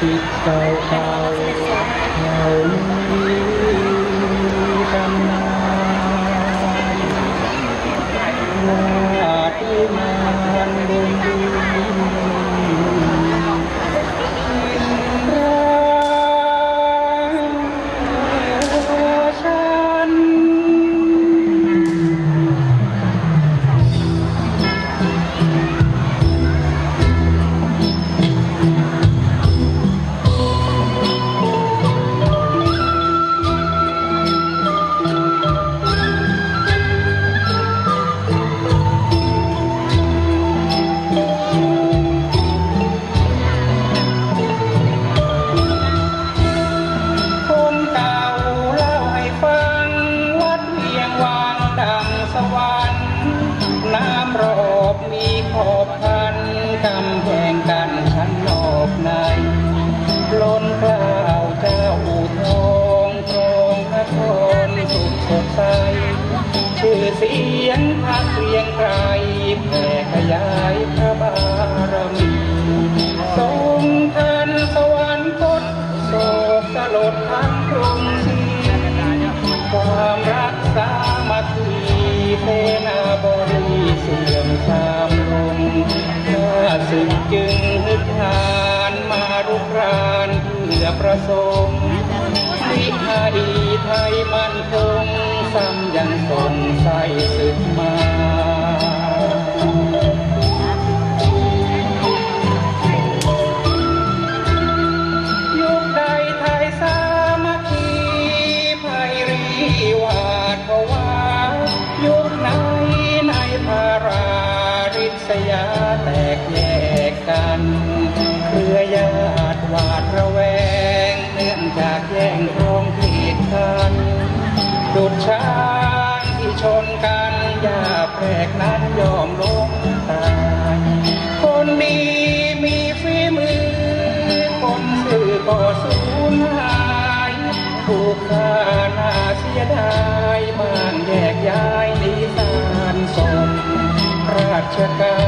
คิดเก่าเก่าเก่านี้ตำนาน เสียงพักเรียงไกรแผ่ขยายพระบารมีทรงทันสวรรคตโศกสลดทั้งกรุงศรีความรักสามัคคีเสนาบริเสื่อมสามลงข้าศึกจึงฮึกหานมารุกราน ประสมวิไทยไทยมันคงซ้ำยังสงใส่ศึกมายุ กันยาแพรกนั้นยอมล้มตายคนดีมีฝีมือ คนซื่อก็สูญหายถูกฆ่าน่าเสียดายบ้านแยกย้ายหนีสารสมราชกา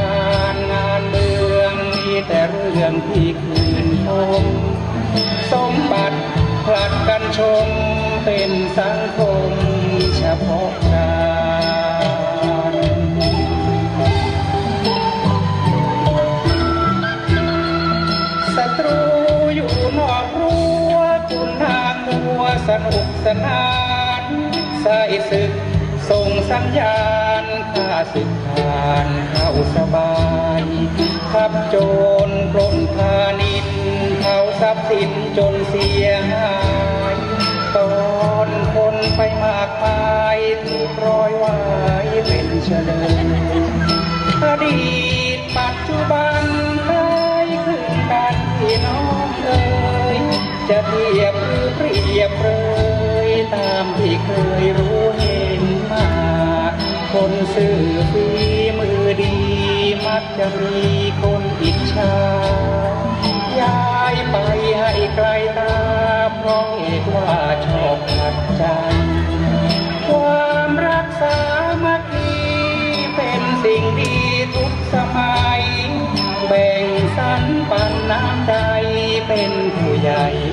รงานเมืองมีแต่เรื่องที่คืนคมสมบัติผลัดกันชมเป็นสังคมเฉพาะ สนุกสนานใส่ศึก ส่งสัญญาณข้าศึกผ่านเข้าสบายขับโจรปล้นพาณิชย์เขาทรัพย์สินจนเสียหาย ตอนคนไปมากมายถูกร้อยไว้เป็นเฉลย จะเทียบหรือเปรียบเลยตามที่เคยรู้เห็นมา คนซื่อฝีมือดี มักจะมีคนอิจฉาย้ายไปให้ไกลตาเพราะเหตุว่าชอบขัดใจ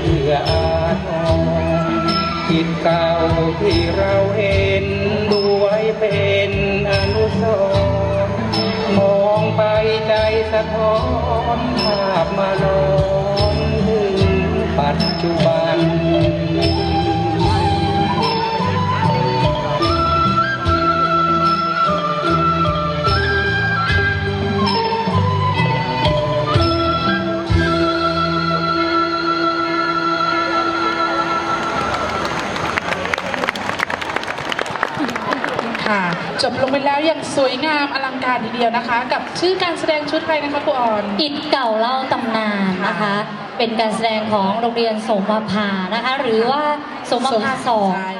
เอื้ออาทรจิตเก่าที่เราเห็นดูไว้เป็นอนุสรณ์มองไปใจสะท้อนภาพมานอนถึงปัจจุบัน จบลงไปแล้วอย่างสวยงามอลังการทีเดียวนะคะ กับชื่อการแสดงชุดอะไรนะคะครูออน อิฐเก่าเล่าตำนานนะคะ เป็นการแสดงของโรงเรียนสมภานะคะ หรือว่าสมภาสองใช่ค่ะ